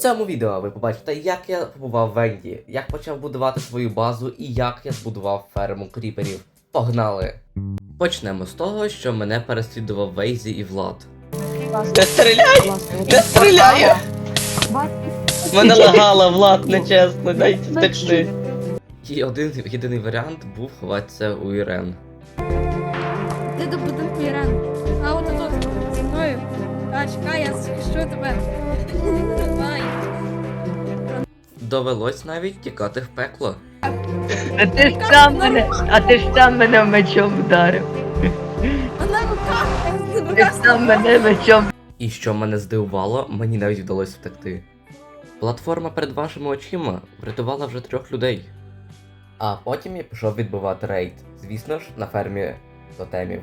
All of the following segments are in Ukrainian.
цьому відео ви побачите, як я побував в Венді, як почав будувати свою базу і як я збудував ферму кріперів. Погнали! Почнемо з того, що мене переслідував Вейзі і Влад. Не стріляй! Не стріляє! Мене лагала, Влад, нечесно, дайте втекти. І один єдиний варіант був ховатися у Ірен. Ти до будинку Іран. А от мною. А, чекай, я захищу тебе. Давай. Довелось навіть тікати в пекло. А ти ж сам мене, а ти ж сам мене мечом вдарив. Вона Ти ж сам мене мечом. І що мене здивувало, мені навіть вдалося втекти. Платформа перед вашими очима врятувала вже трьох людей. А потім я пішов відбивати рейд, звісно ж, на фермі тотемів.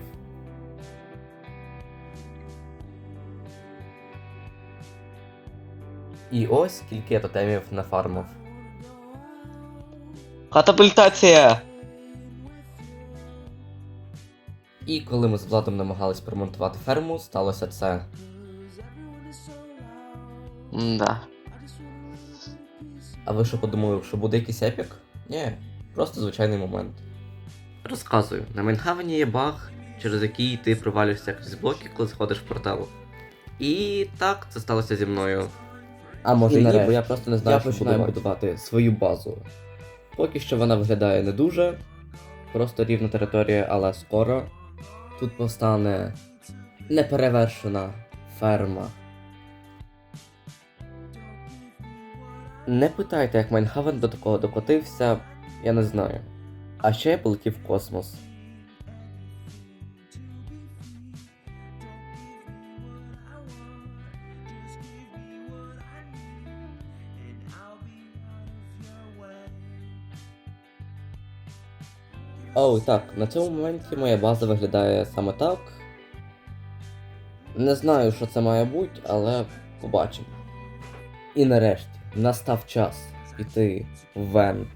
І ось скільки я тотемів нафармив. Катапультація! І коли ми з Владом намагались промонтувати ферму, сталося це. Да. А ви що подумали, що буде якийсь епік? Ні, просто звичайний момент. Розказую, на Майнхавені є баг, через який ти провалюєшся крізь блоки, коли сходиш в портал. І так це сталося зі мною. А може І ні, бо я просто не знаю, я що починаю будувати. будувати свою базу. Поки що вона виглядає не дуже, просто рівна територія, але скоро тут постане неперевершена ферма. Не питайте, як Майнхавен до такого докотився, я не знаю. А ще я полетів в космос. Оу, так, на цьому моменті моя база виглядає саме так. Не знаю, що це має бути, але побачимо. І нарешті настав час піти в Вент.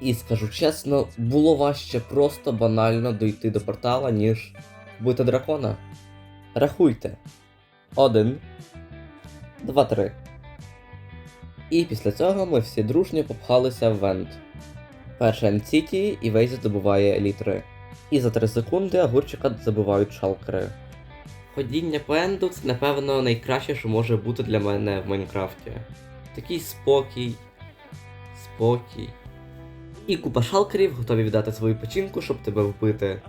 І скажу чесно, було важче просто банально дойти до портала, ніж вбити дракона. Рахуйте. Один. Два, три. І після цього ми всі дружньо попхалися в Вент. Перша Енсіті і Вейзі здобуває літри. І за 3 секунди огурчика забивають шалкери. Ходіння по енду це, напевно, найкраще, що може бути для мене в Майнкрафті. Такий спокій. Спокій. І купа шалкерів готові віддати свою печінку, щоб тебе вбити.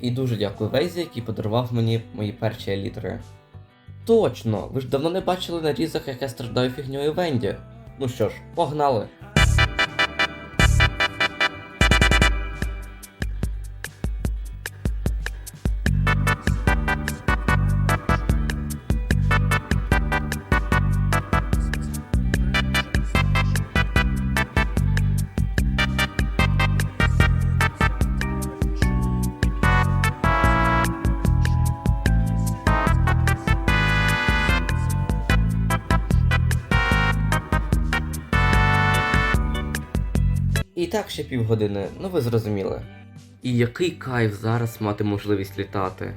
І дуже дякую Вейзі, який подарував мені мої перші елітри. Точно! Ви ж давно не бачили на різах, як я страждаю фігньою Венді. Ну що ж, погнали! І так ще півгодини, ну ви зрозуміли. І який кайф зараз мати можливість літати.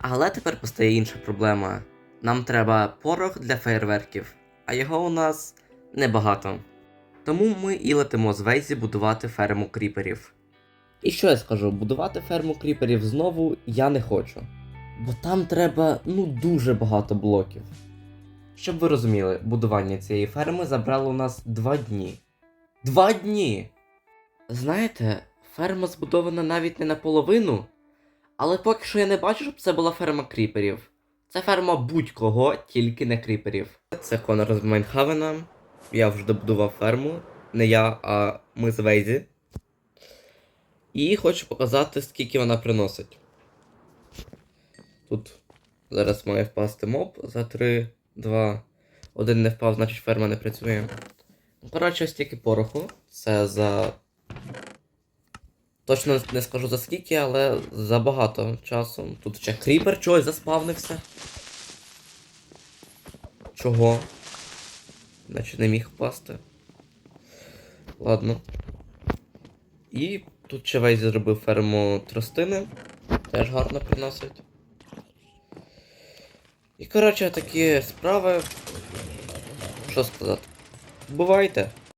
Але тепер постає інша проблема. Нам треба порох для фейерверків, а його у нас небагато. Тому ми і летимо з Вейзі будувати ферму кріперів. І що я скажу, будувати ферму кріперів знову я не хочу. Бо там треба ну дуже багато блоків. Щоб ви розуміли, будування цієї ферми забрало у нас два дні. Два дні! Знаєте, ферма збудована навіть не наполовину, але поки що я не бачу, щоб це була ферма кріперів. Це ферма будь-кого, тільки не кріперів. Це Конор з Майнхавена. Я вже добудував ферму. Не я, а ми з Вейзі. І хочу показати, скільки вона приносить. Тут зараз має впасти моб за 3, 2, 1 не впав, значить ферма не працює. Коротше, ось тільки пороху. Це за. Точно не скажу за скільки, але за багато часу. Тут ще кріпер чогось заспавнився. Чого? Наче не міг впасти. Ладно. І тут ще Вейзі зробив ферму тростини. Теж гарно приносить. І коротше такі справи. що сказати. Бувайте!